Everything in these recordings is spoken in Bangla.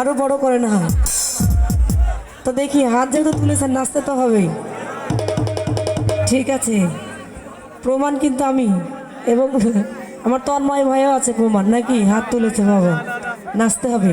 আরও বড় করে না। তো দেখি, হাত যেহেতু তুলেছেন, নাচতে তো হবেই। ঠিক আছে। প্রমাণ কিন্তু আমি। এবং আমার তন্ময় ভাইও আছে প্রমাণ, নাকি? হাত তুলেছে, বাবা। নাচতে হবে।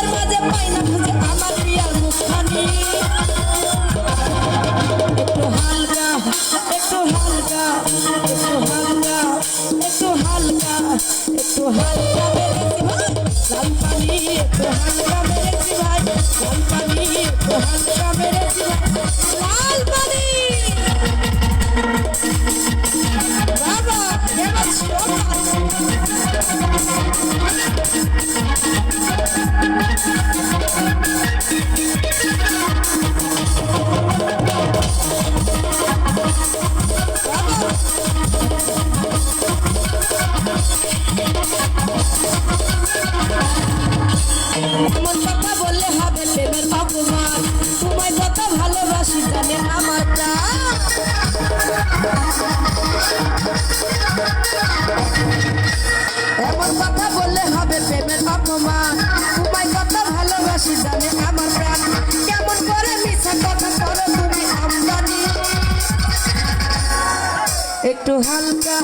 একটু হালকা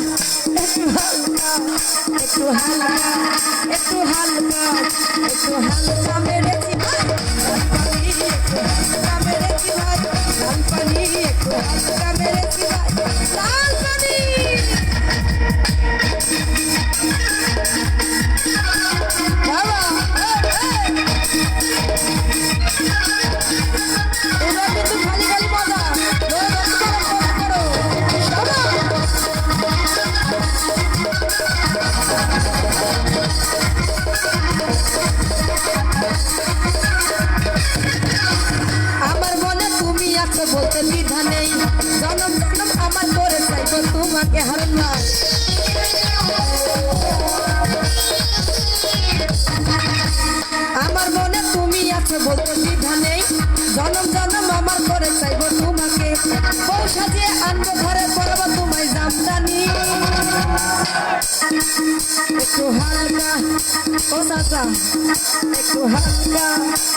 একটু হালকা একটু হালকা একটু হালকা একটু হালকা। একটু হালকা। ও দাদা একটু হালকা।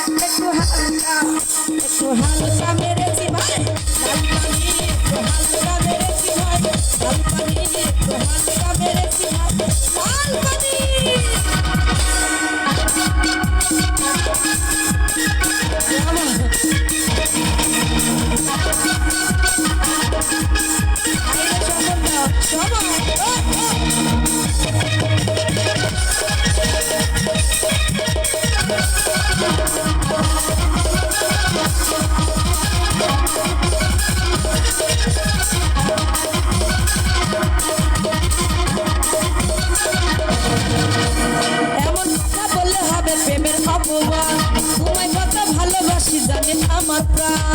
প্রেমের অপবাদ তোমায় কত ভালোবাসি জানেন আমার প্রাণ।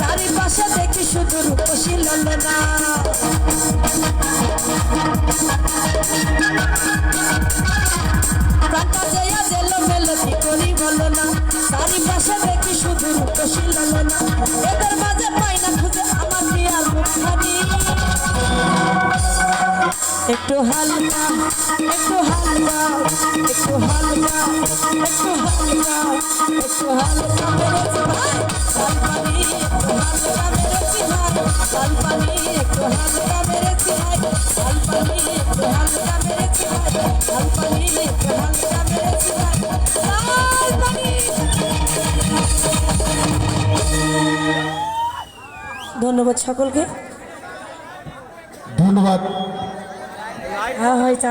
চারিপাশে দেখি শুধু রূপসী ললনা কাটা জয়া দেলো মেলো কি করি বলো না চারিপাশে দেখি শুধু রূপসী ললনা একটু হালকা একটু হালকা একটু হালকা একটু হালকা একটু হালকা একটু হালকা লালপানি একটু হালকা লালপানি একটু হালকা লালপানি একটু হালকা লালপানি ধন্যবাদ সকলকে। ধন্যবাদ। 然后还有